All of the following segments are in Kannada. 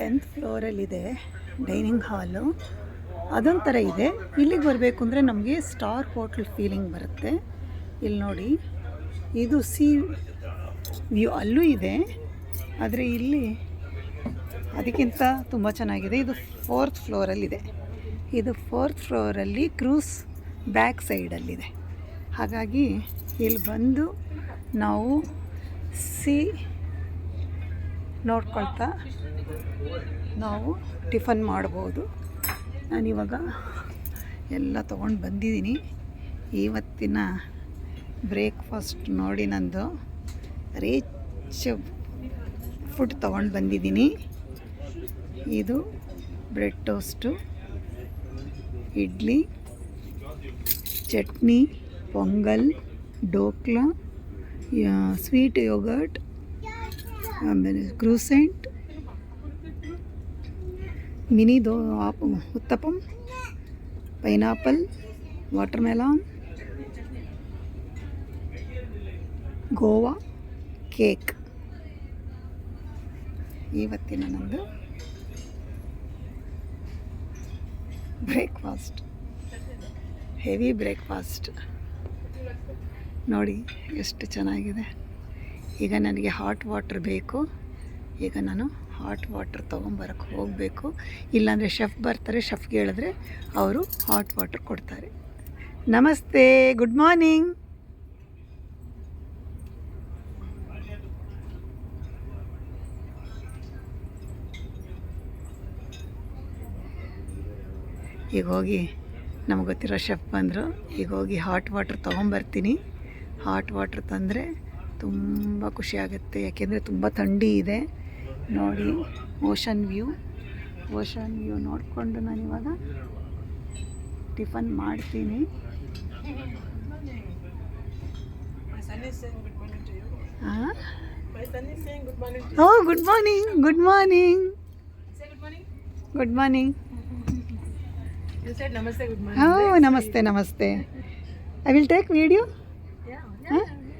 ಟೆಂತ್ ಫ್ಲೋರಲ್ಲಿದೆ, ಡೈನಿಂಗ್ ಹಾಲು. ಅದೊಂಥರ ಇದೆ. ಇಲ್ಲಿಗೆ ಬರಬೇಕು ಅಂದರೆ ನಮಗೆ ಸ್ಟಾರ್ ಹೋಟ್ಲ್ ಫೀಲಿಂಗ್ ಬರುತ್ತೆ. ಇಲ್ಲಿ ನೋಡಿ, ಇದು ಸಿ ವ್ಯೂ ಅಲ್ಲೂ ಇದೆ. ಆದರೆ ಇಲ್ಲಿ ಅದಕ್ಕಿಂತ ತುಂಬ ಚೆನ್ನಾಗಿದೆ. ಇದು ಫೋರ್ತ್ ಫ್ಲೋರಲ್ಲಿದೆ. ಇದು ಫೋರ್ತ್ ಫ್ಲೋರಲ್ಲಿ ಕ್ರೂಸ್ ಬ್ಯಾಕ್ ಸೈಡಲ್ಲಿದೆ. ಹಾಗಾಗಿ ಇಲ್ಲಿ ಬಂದು ನಾವು ಸಿ ನೋಡ್ಕೊಳ್ತಾ ನಾವು ಟಿಫನ್ ಮಾಡ್ಬೋದು. ನಾನಿವಾಗ ಎಲ್ಲ ತೊಗೊಂಡು ಬಂದಿದ್ದೀನಿ. ಇವತ್ತಿನ ಬ್ರೇಕ್ಫಾಸ್ಟ್ ನೋಡಿ ನಂದು. ರಿಚ್ ಫುಡ್ ತೊಗೊಂಡು ಬಂದಿದ್ದೀನಿ. ಇದು bread toast, idli, chutney, pongal, dhokla sweet yoghurt ಆಮೇಲೆ ಕ್ರೂಸೆಂಟ್, ಮಿನಿ ದೋ, app, uttapam, pineapple watermelon guava, cake. ಇವತ್ತಿನ ನಂದು ಬ್ರೇಕ್ಫಾಸ್ಟ್. Heavy breakfast. ನೋಡಿ ಎಷ್ಟು ಚೆನ್ನಾಗಿದೆ. ಈಗ ನನಗೆ ಹಾಟ್ ವಾಟ್ರ್ ಬೇಕು. ಈಗ ನಾನು ಹಾಟ್ ವಾಟರ್ ತೊಗೊಂಬರಕ್ಕೆ ಹೋಗಬೇಕು. ಇಲ್ಲಾಂದರೆ ಶೆಫ್ ಬರ್ತಾರೆ ಶೆಫ್ಗೆ ಹೇಳಿದ್ರೆ ಅವರು ಹಾಟ್ ವಾಟರ್ ಕೊಡ್ತಾರೆ. ನಮಸ್ತೆ ಗುಡ್ ಮಾರ್ನಿಂಗ್ ಈಗ ಹೋಗಿ ನಮಗೆ ಗೊತ್ತಿರೋ ಶೆಫ್ ಬಂದರು. ಈಗ ಹೋಗಿ ಹಾಟ್ ವಾಟರ್ ತೊಗೊಂಬರ್ತೀನಿ. ಹಾಟ್ ವಾಟರ್ ತಂದರೆ ತುಂಬ ಖುಷಿಯಾಗುತ್ತೆ. ಯಾಕೆಂದರೆ ತುಂಬ ಥಂಡಿ ಇದೆ. ನೋಡಿ ಓಷನ್ ವ್ಯೂ. ಓಷನ್ ವ್ಯೂ ನೋಡಿಕೊಂಡು ನಾನು ಇವಾಗ ಟಿಫನ್ ಮಾಡ್ತೀನಿ. ಓ good morning. Good morning. Good morning. Oh namaste namaste. I will take video ಹಾಂ?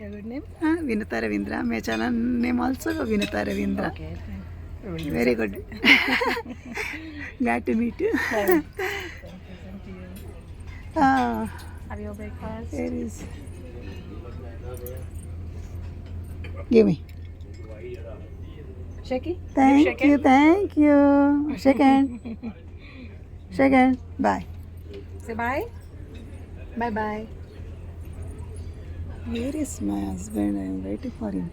Your good name? हाँ विनीता रविंद्र मैं channel name also Vinita Ravindra Okay. We will use very it. Good glad to meet Thank you. Thank you. हाँ Have your breakfast. There is. Give me. Shaky? Thank shake you, it? thank you. Shake hand. Shake hand. Bye. Say bye. Bye bye. Where is my husband? I am waiting for him.